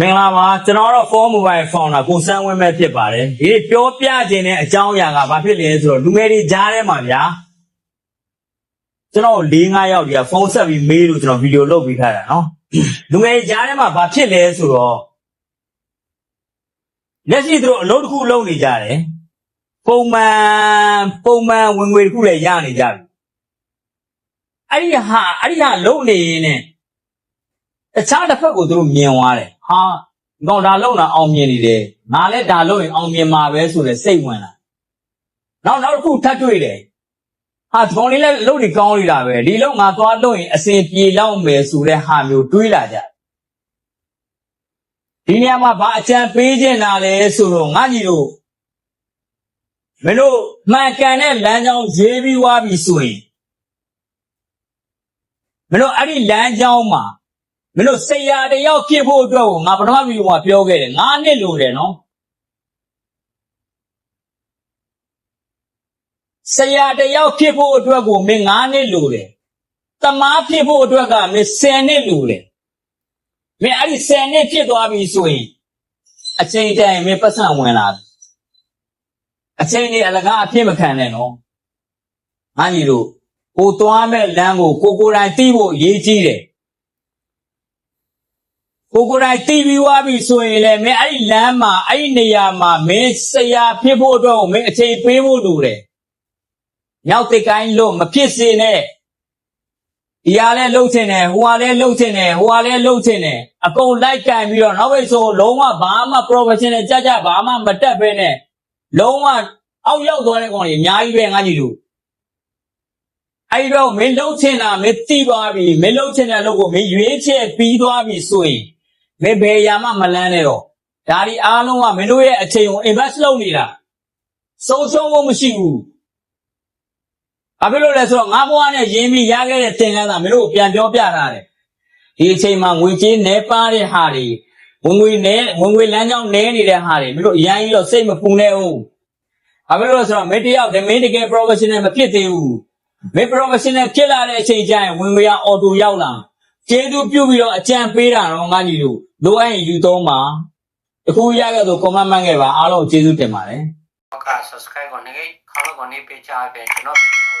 မင်္ဂလာပါကျွန်တော်တော့ Phone Mobile Founder ကိုစန်းဝင်းမဲ့ဖြစ်ပါတယ်ဒီနေ့ပြောပြခြင်းတဲ့အကြောင်းအရာကဘာဖြစ်လဲဆိုတော့လူငယ်တွေကြားထဲမှာဗျာကျွန်တော်၄၅ယောက်ဒီကဖုန်းဆက်ပြီးမေးလို့ကျွန်တော်ဗီဒီယိုလုပ်ပြီးထားတာနော်လူငယ်တွေကြားထဲမှာဘာဖြစ်လဲဆိုတော့လက်ရှိသူတို့အလုပ်တစ်ခုလုပ်နေကြတယ်ပုံမှန်ပုံမှန်ဝင်ငွေတစ်ခုလည်းရနေကြပြီအဲ့ဒီဟာအဲ့ဒီဟာလုပ်နေရင်ねတခြားတစ်ဖက်ကိုသူတို့မြင်သွားတယ် ဟာတော့ဒါလုံတာအောင်မြင်နေတယ်ငါလည်းဒါလုံရင်အောင်မြင်မှာပဲဆိုတဲ့စိတ်ဝင်လာနောက်နောက်တစ်ခုထပ်တွေ့တယ်ဟာဒီကောင်လေးလည်းလုံနေကောင်းနေတာပဲဒီလုံငါသွားလုံရင်အစဉ်ပြေလောက်မယ်ဆိုတဲ့ဟာမျိုးတွေးလာကြတယ်ဒီနေရာမှာဘာအကြံပေးခြင်းလာလဲဆိုတော့ငါကြီးတို့မင်းတို့မှန်ကန်တဲ့လမ်းကြောင်းရေးပြီးွားပြီဆိုရင်မင်းတို့အဲ့ဒီလမ်းကြောင်းမှာ မင်းတို့ဆရာတယောက်ဖြစ်ဖို့အတွက်ကိုငါပထမဗီဒီယိုမှာပြောခဲ့တယ်ငါးနှစ်လိုတယ်နော်ဆရာတယောက်ဖြစ်ဖို့အတွက်ကိုမင်းငါးနှစ်လိုတယ်တမားဖြစ်ဖို့အတွက်ကမင်း10နှစ်လိုတယ်မင်းအဲ့ဒီ10နှစ်ဖြစ်သွားပြီဆိုရင်အချိန်တန်ရင်မင်းပတ်စံဝင်လာတယ်အချိန်นี่အလကားအဖြစ်မခံနဲ့နော်ငါကြီးတို့ကိုသွားမဲ့လမ်းကိုကိုကိုယ်တိုင်သိဖို့အရေးကြီးတယ် ကိုကိုယ်တိုင်တီးပြီးွားပြီဆိုရင်လည်းမင်းအဲ့ဒီလမ်းမှာအဲ့ဒီနေရာမှာမင်းဆရာဖြစ်ဖို့အတွက်ကိုမင်းအချိန်ပေးဖို့လိုတယ်။မြောက်တိတ်ကိုင်းလို့မဖြစ်စေနဲ့။ဒီဟာလည်းလှုပ်ချင်တယ်ဟိုဟာလည်းလှုပ်ချင်တယ်ဟိုဟာလည်းလှုပ်ချင်တယ်အကုန်လိုက်ကန်ပြီးတော့နောက်ပိတ်ဆိုလုံးဝဘာမှ professional ကြကြဘာမှမတက်ဘဲနဲ့လုံးဝအောက်ရောက်သွားတဲ့ကောင်ကြီးအများကြီးပဲငါကြီးတို့အဲ့ဒီတော့မင်းလှုပ်ချင်တာမင်းတီးသွားပြီမင်းလှုပ်ချင်တဲ့အလုပ်ကိုမင်းရွေးချယ်ပြီးသွားပြီဆိုရင် မင်းဘယ်ရာမှမလန်းနဲ့တော့ဒါဒီအားလုံးကမင်းတို့ရဲ့အချိန်ကို invest လုပ်နေတာဆုံးရှုံးဖို့မရှိဘူးဘာဖြစ်လို့လဲဆိုတော့ငါဘဝနဲ့ရင်းပြီးရခဲ့တဲ့သင်ခန်းစာမင်းတို့ကိုပြန်ပြောပြထားတယ်ဒီအချိန်မှာငွေကြေးနှဲပါတဲ့ဟာတွေဝင်ငွေနှဲဝင်ငွေလမ်းကြောင်းနှဲနေတဲ့ဟာတွေမင်းတို့အရင်ကြီးတော့စိတ်မပူနဲ့ဦးဘာဖြစ်လို့လဲဆိုတော့မင်းတယောက်တမင်းတကယ် professional မဖြစ်သေးဘူးမင်း professional ဖြစ်လာတဲ့အချိန်ကျရင်ဝင်ငွေက auto ရောက်လာကျေးဇူးပြုပြီးတော့အကြံပေးတာတော့ငါညီတို့ လိုအပ်ရင်ယူသုံးပါတခုရခဲ့ဆို comment မှတ်ခဲ့ပါအားလုံးကျေးဇူးတင်ပါတယ်နောက်က subscribe ကိုနေခဲ့ခေါင်းကိုနေပေးချအပြင်ကျွန်တော်ဗီဒီယို